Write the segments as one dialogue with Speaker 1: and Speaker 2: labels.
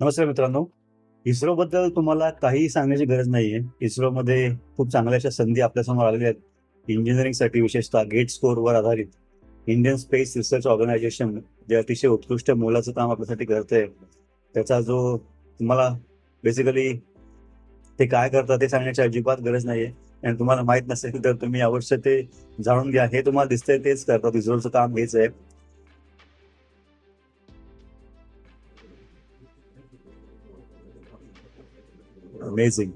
Speaker 1: नमस्कार मित्रांनो. इस्रोबद्दल तुम्हाला काही सांगण्याची गरज नाही आहे इस्रोमध्ये खूप चांगल्या अशा संधी आपल्यासमोर आलेल्या आहेत. इंजिनिअरिंगसाठी विशेषतः गेट स्कोरवर आधारित. इंडियन स्पेस रिसर्च ऑर्गनायझेशन जे अतिशय उत्कृष्ट मोलाचं काम आपल्यासाठी करतंय. त्याचा जो तुम्हाला बेसिकली ते काय करतात ते सांगण्याची अजिबात गरज नाहीये. आणि तुम्हाला माहीत नसेल तर तुम्ही अवश्य ते जाणून घ्या. हे तुम्हाला दिसतंय तेच करतात. इस्रोचं काम हेच आहे. अमेझिंग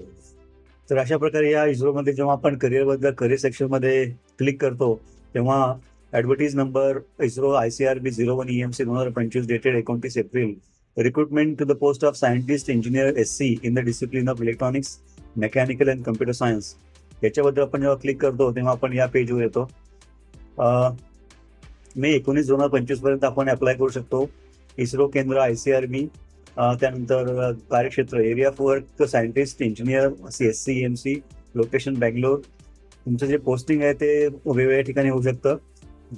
Speaker 1: तर अशा प्रकारे या इस्रोमध्ये जेव्हा आपण करिअरबद्दल करिअर सेक्शनमध्ये क्लिक करतो तेव्हा advertise number ISRO I C R B zero one E M C दोन हजार पंचवीस डेटेड एकोणतीस April. Recruitment to the post of scientist engineer S C in the discipline of electronics mechanical and computer science याच्याबद्दल आपण जेव्हा click करतो तेव्हा आपण या पेजवर येतो. मे एकोणीस दोन हजार पंचवीसपर्यंत आपण अप्लाय करू शकतो. इस्रो केंद्र आय सी आर बी त्यानंतर कार्यक्षेत्र area of work scientist engineer C S C M C location Bangalore तुमचं जे पोस्टिंग आहे ते वेगवेगळ्या ठिकाणी होऊ शकतं.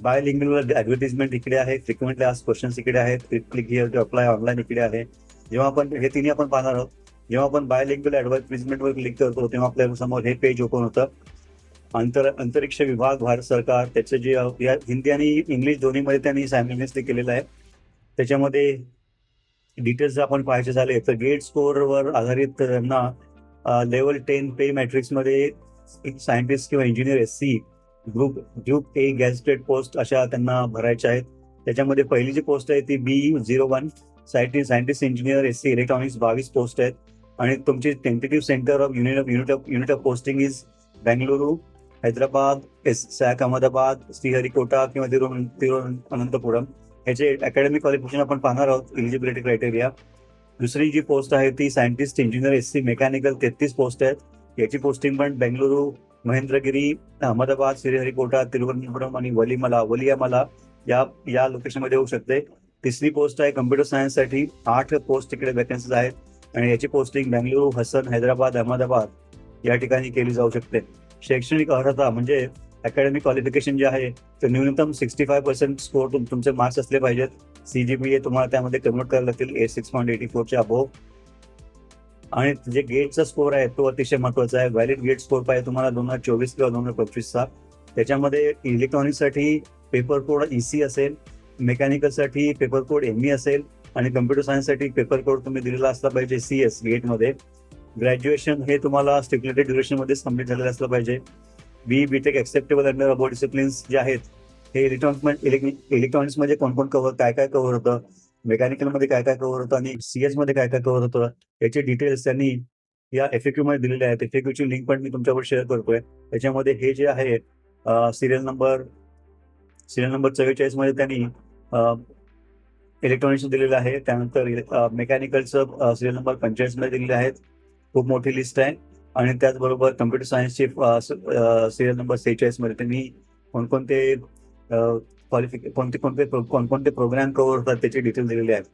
Speaker 1: बाय लिंगल ऍडव्हर्टिजमेंट इकडे आहे फ्रिक्वेंटली आज क्वेश्चन्स इकडे आहेत. Click here to apply online इकडे आहे. जेव्हा आपण हे तिन्ही आपण पाहणार आहोत. जेव्हा आपण बाय लिंगल ऍडव्हर्टिजमेंटवर क्लिक करतो तेव्हा आपल्यासमोर हे पेज ओपन होतं. अंतर अंतरिक्ष विभाग भारत सरकार त्याचं जे या हिंदी आणि इंग्लिश दोन्हीमध्ये त्यांनी सायमल्टेनियसली केलेलं आहे. त्याच्यामध्ये डिटेल्स जर आपण पाहायचे झाले तर गेट स्कोअरवर आधारित त्यांना लेवल टेन पे मॅट्रिक्समध्ये सायंटिस्ट किंवा engineer S C group group A gazetted post अशा त्यांना भरायच्या आहेत. त्याच्यामध्ये पहिली जी पोस्ट आहे ती B zero one scientist scientist engineer S C electronics बावीस पोस्ट आहेत. आणि तुमची tentative centre of unit of unit of unit of posting is Bengaluru Hyderabad S SAC Ahmedabad Sriharikota किंवा तिरुव तिरुवनंतपुरम ह्याचे अकॅडमिक क्वालिफिकेशन आपण पाहणार आहोत एलिजिबिलिटी क्रायटेरिया दुसरी जी पोस्ट आहे ती scientist engineer S C mechanical तेहतीस पोस्ट आहेत. याची पोस्टिंग पण बेंगलुरू महेंद्रगिरी अहमदाबाद श्रीहरिकोटा तिरुवनंतपुरम आणि वलीमला वलियामला या या लोकेशनमध्ये होऊ शकते. तिसरी पोस्ट आहे कम्प्युटर सायन्ससाठी आठ पोस्ट तिकडे वॅकन्सीज आहेत आणि याची पोस्टिंग बेंगलुरू हसन हैदराबाद अहमदाबाद या ठिकाणी केली जाऊ शकते. शैक्षणिक अर्हता म्हणजे अकॅडमिक क्वालिफिकेशन जे आहे ते न्यूनतम सिक्स्टी फाय पर्सेंट स्कोर तुमचे मार्क्स असले पाहिजेत. सीजीपी ए तुम्हाला त्यामध्ये कन्वर्ट करायला लागतील. ए सिक्स पॉईंट एटी फोरच्या अबोव आणि जे गेटचा स्कोर आहे तो अतिशय महत्त्वाचा आहे. व्हॅलिड गेट स्कोर पाहिजे तुम्हाला दोन हजार चोवीस किंवा दोन हजार पंचवीसचा त्याच्यामध्ये इलेक्ट्रॉनिक्ससाठी पेपर कोड इसी असेल मेकॅनिकलसाठी पेपर कोड एम ई असेल आणि कम्प्युटर सायन्ससाठी पेपर कोड तुम्ही दिलेला असला पाहिजे सी एस गेटमध्ये ग्रॅज्युएशन हे तुम्हाला स्टिक्युलेटेड ड्युरेशनमध्ये कंप्लीट झालेलं असलं पाहिजे. B BTech acceptable under about disciplines जे आहेत हे इलेक्ट्रॉनिक्स इलेक्ट्रॉनिक्समध्ये कोण कोण कव्हर काय काय कव्हर होतं? मेकॅनिकलमध्ये काय काय कव्हर होतं? आणि सीएसमध्ये काय काय कव्हर होतं? याचे डिटेल्स त्यांनी या एफएक्यू मध्ये दिलेले आहेत. एफ ची लिंक पण मी तुमच्यावर शेअर करतोय. त्याच्यामध्ये हे जे आहे सिरियल नंबर सिरियल नंबर चव्वेचाळीसमध्ये त्यांनी इलेक्ट्रॉनिक्स दिलेलं आहे. त्यानंतर मेकॅनिकलचं सिरियल नंबर पंचेचाळीसमध्ये दिलेले आहेत खूप मोठी लिस्ट आहे. आणि त्याचबरोबर कम्प्युटर सायन्सची सिरियल नंबर सेहेचाळीसमध्ये त्यांनी कोणकोणते क्वालिफिके कोणते कोणते कोणकोणते प्रोग्राम कव्हर होतात त्याचे डिटेल्स दिलेले आहेत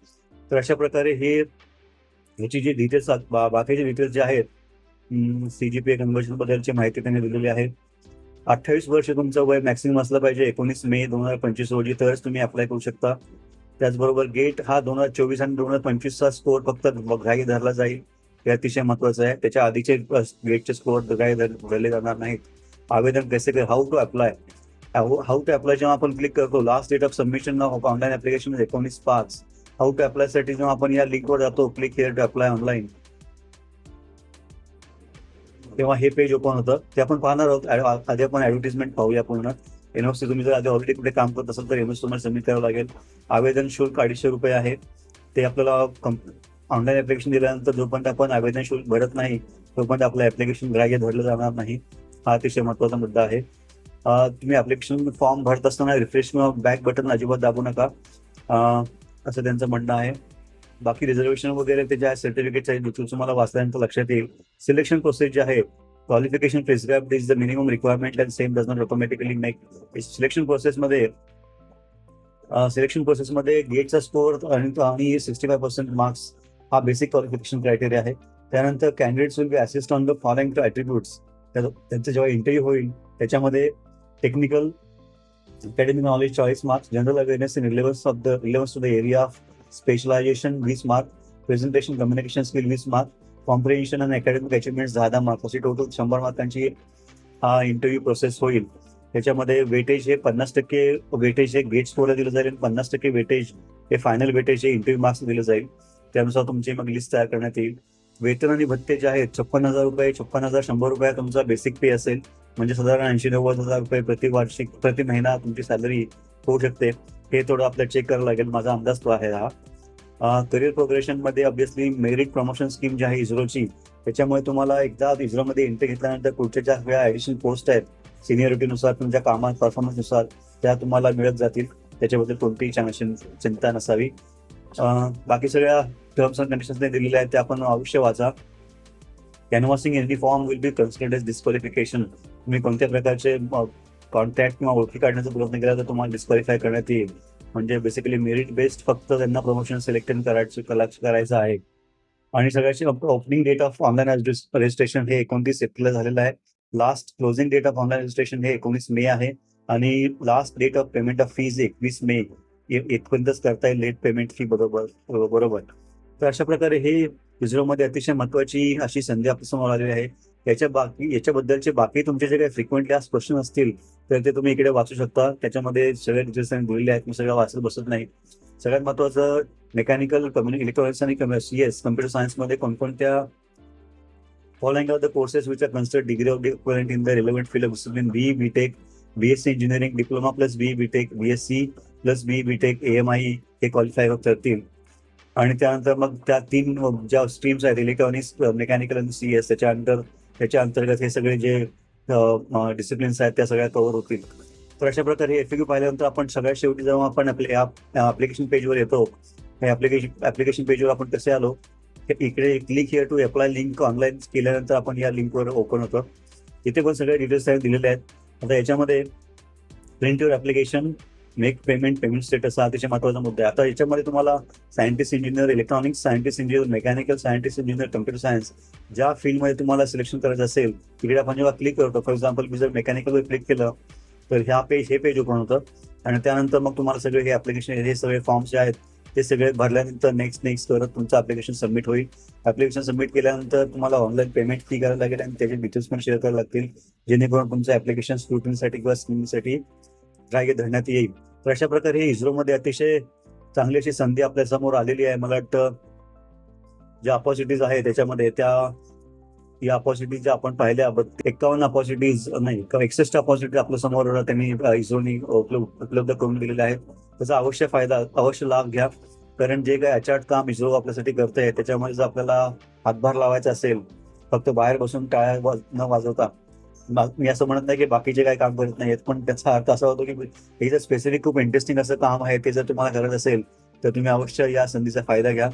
Speaker 1: तर अशा प्रकारे हे ह्याची जी डिटेल्स बाकीचे डिटेल्स जे आहेत सी जी पी कन्व्हर्जन बद्दलची माहिती त्यांनी दिलेली आहे. अठ्ठावीस वर्ष तुमचं वय मॅक्सिमम असलं पाहिजे एकोणीस मे दोन हजार पंचवीस रोजी तरच तुम्ही अप्लाय करू शकता. त्याचबरोबर गेट हा दोन हजार चोवीस आणि दोन हजार पंचवीसचा स्कोर फक्त ग्राह्य धरला जाईल. हे अतिशय महत्वाचं आहे. त्याच्या आधीचे गेटचे स्कोर काय धरले जाणार नाहीत. आवेदन कसे how to apply how to apply जेव्हा आपण क्लिक करतो last date of submission of online application एकोणीस पाच. हाऊ टू अप्लायसाठी जेव्हा आपण या लिंकवर जातो click here to apply online तेव्हा हे पेज ओपन होतं. ते आपण पाहणार आहोत. आधी आपण ऍडव्हर्टिजमेंट पाहूया पूर्ण. एनओसी तुम्ही जर आधी ऑलरेडी कुठे काम करत असाल तर एनओसी तुम्हाला सबमिट करावं लागेल. आवेदन शुल्क अडीचशे रुपये आहे. ते आपल्याला ऑनलाईन ऍप्लिकेशन दिल्यानंतर जोपर्यंत आपण आवेदन शुल्क भरत नाही तोपर्यंत आपलं ऍप्लिकेशन ग्राह्य धरलं जाणार नाही. हा अतिशय महत्त्वाचा मुद्दा आहे. तुम्ही ऍप्लिकेशन फॉर्म भरत असताना रिफ्रेश किंवा बॅक बटन अजिबात दाबू नका. असं त्यांचं म्हणणं आहे. बाकी रिझर्वेशन वगैरे ते ज्या सर्टिफिकेट आहे तुम्हाला वाचल्यानंतर लक्षात येईल. सिलेक्शन प्रोसेस जे आहे qualification prescribe is the minimum requirement and same does not automatically make selection प्रोसेसमध्ये सिलेक्शन प्रोसेसमध्ये गेटचा स्कोर आणि आणि सिक्स्टी फाय पर्सेंट मार्क्स हा बेसिक क्वालिफिकेशन क्रायटेरिया आहे. त्यानंतर candidates will be assist on the following two attributes त्यांचं जेव्हा इंटरव्ह्यू होईल त्याच्यामध्ये technical academic knowledge choice marks general awareness in relevance of the relevance to the area of specialisation वीस mark presentation communication skill वीस mark comprehension आणि academic achievements दहा दहा mark अशी टोटल शंभर मार्कांची हा इंटरव्ह्यू प्रोसेस होईल. त्याच्यामध्ये वेटेज हे पन्नास टक्के वेटेज हे गेट स्कोरला दिलं जाईल आणि पन्नास टक्के वेटेज हे फायनल वेटेज हे इंटरव्ह्यू मार्क्स दिलं जाईल. त्यानुसार तुमची मग लिस्ट तयार करण्यात येईल. वेतन आणि भत्ते जे आहेत छप्पन हजार रुपये छप्पन हजार शंभर रुपये तुमचा बेसिक पे असेल. म्हणजे साधारण ऐंशी नव्वद हजार रुपये प्रति वार्षिक प्रति महिना तुमची सॅलरी होऊ शकते. हे थोडं आपल्याला चेक करावं लागेल. माझा अंदाज तो आहे हा. करिअर प्रोग्रेशनमध्ये ऑब्विसली मेरिट प्रमोशन स्कीम जी आहे इस्रोची त्याच्यामुळे तुम्हाला एकदा इस्रोमध्ये एंट्री घेतल्यानंतर पुढच्या ज्या सगळ्या ऍडिशनल पोस्ट आहेत सिनियरिटीनुसार तुमच्या कामात परफॉर्मन्सनुसार त्या तुम्हाला मिळत जातील. त्याच्याबद्दल कोणतीही चिंता नसावी. बाकी सगळ्या टर्म्स अँड कंडिशन्स दिलेल्या आहेत ते आपण अवश्य वाचा. Canvassing any form will be considered as disqualification तुम्ही कोणत्या प्रकारचे कॉन्टॅक्ट किंवा ओळखी काढण्याचा प्रयत्न केला तर तुम्हाला डिस्क्वालिफाय करण्यात येईल. म्हणजे बेसिकली मेरिट बेस्ड फक्त त्यांना प्रमोशन सिलेक्ट करायचं कला करायचं आहे. आणि सगळ्याची opening date of online registration हे एकोणतीस एप्रिलला झालेलं आहे. Last closing date of online registration हे एकोणीस मे आहे. आणि last date of payment of fees एकवीस मे. इ- करता येईल लेट पेमेंट फी बरोबर बरोबर. तर अशा प्रकारे हे मध्ये अतिशय महत्वाची अशी संधी आपल्यासमोर आलेली आहे. याच्या बाकी याच्याबद्दलचे बाकी तुमचे जे काही फ्रिक्वेंटली आज प्रश्न असतील तर ते तुम्ही इकडे वाचू शकता. त्याच्यामध्ये सगळे डिटेल्स त्यांनी दिलेले आहेत. मी सगळं वाचत बसत नाही. सगळ्यात महत्वाचं मेकॅनिकल कम्युनि इलेक्ट्रॉनिक्स आणि सी एस कम्प्युटर सायन्समध्ये कोणकोणत्या following of the courses which are consider degree of equivalent in the relevant field of discipline B BTech B S C engineering diploma plus B BTech B S C plus B BTech A M I हे qualify करतील आणि त्यानंतर मग त्या तीन ज्या streams आहेत electronics mechanical आणि सी एस त्याच्यानंतर त्याच्या अंतर्गत हे सगळे जे डिसिप्लिन्स आहेत त्या सगळ्या कव्हर होतील. तर अशा प्रकारे एफ पाहिल्यानंतर आपण सगळ्यात शेवटी जेव्हा आपण आपल्या ऍप्लिकेशन पेजवर येतो. हे ऍप्लिकेशन ऍप्लिकेशन पेजवर आपण कसे आलो? हे इकडे click here to apply link online केल्यानंतर आपण या लिंकवर ओपन होतो. इथे पण सगळे डिटेल्स दिलेले आहेत. आता याच्यामध्ये print your application make payment payment status हा अतिशय महत्त्वाचा मुद्दा आहे. आता याच्यामध्ये तुम्हाला scientist engineer electronics scientist engineer mechanical scientist engineer computer science ज्या फील्डमध्ये तुम्हाला सिलेक्शन करायचं असेल तिकडे आपण जेव्हा क्लिक करतो फॉर एक्झाम्पल मी जर मेकॅनिकलवर क्लिक केलं तर ह्या पेज हे पेज ओपन होतं. आणि त्यानंतर मग तुम्हाला सगळे हे ऍप्लिकेशन हे सगळे फॉर्म्स जे आहेत ते सगळे भरल्यानंतर नेक्स्ट नेक्स्ट करत तुमचं ऍप्लिकेशन सबमिट होईल. ऍप्लिकेशन सबमिट केल्यानंतर तुम्हाला ऑनलाईन पेमेंट फी करायला लागेल आणि त्याचे डिटेल्स पण शेअर करायला लागतील. जेणेकरून तुमचं ऍप्लिकेशन स्क्रुटिनीसाठी किंवा स्क्रीनिंगसाठी ग्राह्य धरण्यात येईल? तर अशा प्रकारे हे इस्रोमध्ये अतिशय चांगली अशी संधी आपल्यासमोर आलेली आहे. मला वाटतं ज्या अपॉर्च्युनिटीज आहे त्याच्यामध्ये त्या या अपॉर्च्युनिटीज ज्या आपण पाहिल्या एकावन्न अपॉर्च्युनिटीज नाही एक्सेस्ट अपॉर्च्युनिटी आपल्यासमोर त्यांनी इस्रोनी उपलब्ध उपलब्ध करून दिलेल्या आहेत. त्याचा अवश्य फायदा अवश्य लाभ घ्या. कारण जे काही अचाट काम इस्रो आपल्यासाठी करते त्याच्यामध्ये जर आपल्याला हातभार लावायचा असेल फक्त बाहेर बसून टाळ्या वाज- न वाजवता मी असं म्हणत नाही की बाकीचे काही काम करत नाहीत पण त्याचा अर्थ असा होतो की हे जर स्पेसिफिक खूप इंटरेस्टिंग असं काम आहे ते जर तुम्हाला करत असेल तर तुम्ही अवश्य या संधीचा फायदा घ्या.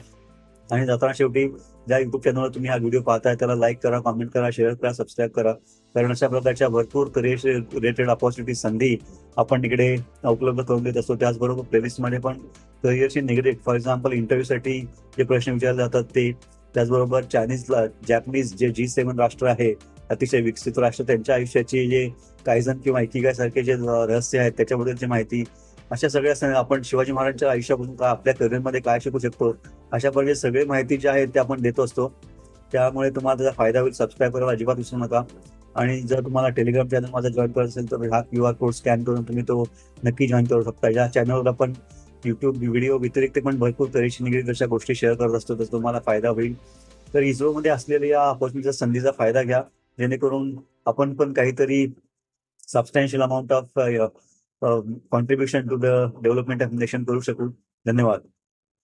Speaker 1: आणि जाताना शेवटी ज्या युट्यूब चॅनलवर तुम्ही हा व्हिडिओ पाहताय त्याला लाईक करा कॉमेंट करा शेअर करा सबस्क्राईब करा. कारण अशा प्रकारच्या भरपूर करिअर रिलेटेड अपॉर्च्युनिटी संधी आपण तिकडे उपलब्ध करून देत असतो. त्याचबरोबर प्लेलिस्टमध्ये पण करिअरशी निगेटिव्ह फॉर एक्झाम्पल इंटरव्ह्यूसाठी जे प्रश्न विचारले जातात ते त्याचबरोबर चायनीजला जॅपनीज जे जी सेवन राष्ट्र आहे अतिशय विकसित राष्ट्र. त्यांच्या आयुष्याची जे काहीजण किंवा इकिगाय सारखे जे रहस्य आहेत त्याच्याबद्दलची माहिती अशा सगळ्या आपण शिवाजी महाराजांच्या आयुष्यापासून का आपल्या करिअरमध्ये काय शिकू शकतो? अशा प्रकारे सगळे माहिती जी आहे ते आपण देत असतो. त्यामुळे तुम्हाला त्याचा फायदा होईल. सबस्क्राईब करायला अजिबात विसरू नका. आणि जर तुम्हाला टेलिग्राम चॅनल माझा जॉईन करत असेल तर हा क्यू आर कोड स्कॅन करून तुम्ही तो नक्की जॉईन करू शकता. या चॅनलवर आपण युट्यूब व्हिडिओ व्यतिरिक्त पण भरपूर तऱ्हेशी निगडीत अशा गोष्टी शेअर करत असतो. तर तुम्हाला फायदा होईल. तर इस्रोमध्ये असलेल्या या अपॉर्च्युनिटीचा संधीचा फायदा घ्या. जेणेकरून आपण पण काहीतरी substantial amount of contribution to the development of nation करू शकू. धन्यवाद.